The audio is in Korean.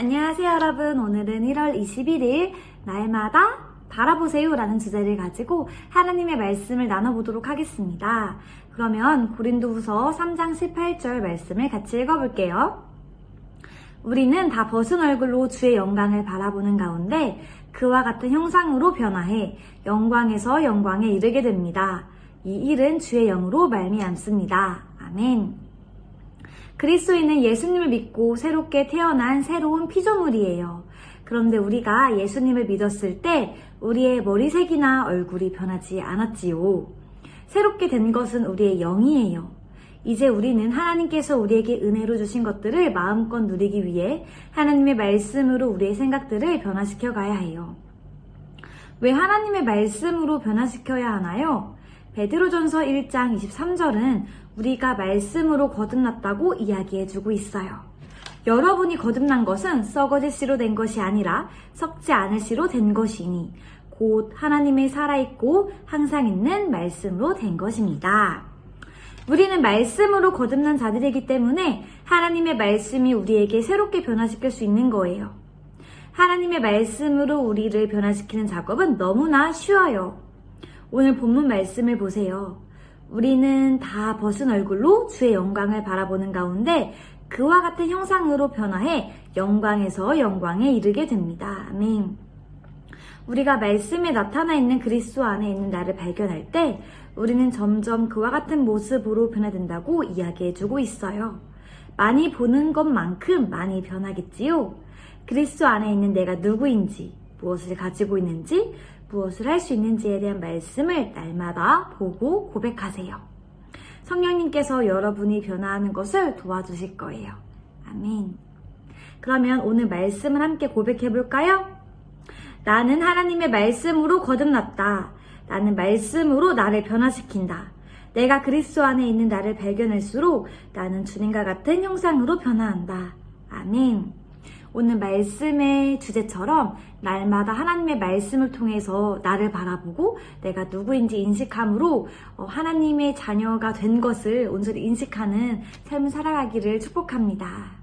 안녕하세요 여러분. 오늘은 1월 21일 날마다 바라보세요 라는 주제를 가지고 하나님의 말씀을 나눠보도록 하겠습니다. 그러면 고린도후서 3장 18절 말씀을 같이 읽어볼게요. 우리는 다 벗은 얼굴로 주의 영광을 바라보는 가운데 그와 같은 형상으로 변화해 영광에서 영광에 이르게 됩니다. 이 일은 주의 영으로 말미암습니다. 아멘. 그리스도인은 예수님을 믿고 새롭게 태어난 새로운 피조물이에요. 그런데 우리가 예수님을 믿었을 때 우리의 머리색이나 얼굴이 변하지 않았지요. 새롭게 된 것은 우리의 영이에요. 이제 우리는 하나님께서 우리에게 은혜로 주신 것들을 마음껏 누리기 위해 하나님의 말씀으로 우리의 생각들을 변화시켜 가야 해요. 왜 하나님의 말씀으로 변화시켜야 하나요? 베드로전서 1장 23절은 우리가 말씀으로 거듭났다고 이야기해주고 있어요. 여러분이 거듭난 것은 썩어질 씨로 된 것이 아니라 썩지 않을 씨로 된 것이니 곧 하나님의 살아있고 항상 있는 말씀으로 된 것입니다. 우리는 말씀으로 거듭난 자들이기 때문에 하나님의 말씀이 우리에게 새롭게 변화시킬 수 있는 거예요. 하나님의 말씀으로 우리를 변화시키는 작업은 너무나 쉬워요. 오늘 본문 말씀을 보세요. 우리는 다 벗은 얼굴로 주의 영광을 바라보는 가운데 그와 같은 형상으로 변화해 영광에서 영광에 이르게 됩니다. 아멘. 우리가 말씀에 나타나 있는 그리스도 안에 있는 나를 발견할 때 우리는 점점 그와 같은 모습으로 변화된다고 이야기해주고 있어요. 많이 보는 것만큼 많이 변하겠지요. 그리스도 안에 있는 내가 누구인지, 무엇을 가지고 있는지, 무엇을 할 수 있는지에 대한 말씀을 날마다 보고 고백하세요. 성령님께서 여러분이 변화하는 것을 도와주실 거예요. 아멘. 그러면 오늘 말씀을 함께 고백해 볼까요? 나는 하나님의 말씀으로 거듭났다. 나는 말씀으로 나를 변화시킨다. 내가 그리스도 안에 있는 나를 발견할수록 나는 주님과 같은 형상으로 변화한다. 아멘. 오늘 말씀의 주제처럼 날마다 하나님의 말씀을 통해서 나를 바라보고 내가 누구인지 인식함으로 어, 하나님의 자녀가 된 것을 온전히 인식하는 삶을 살아가기를 축복합니다.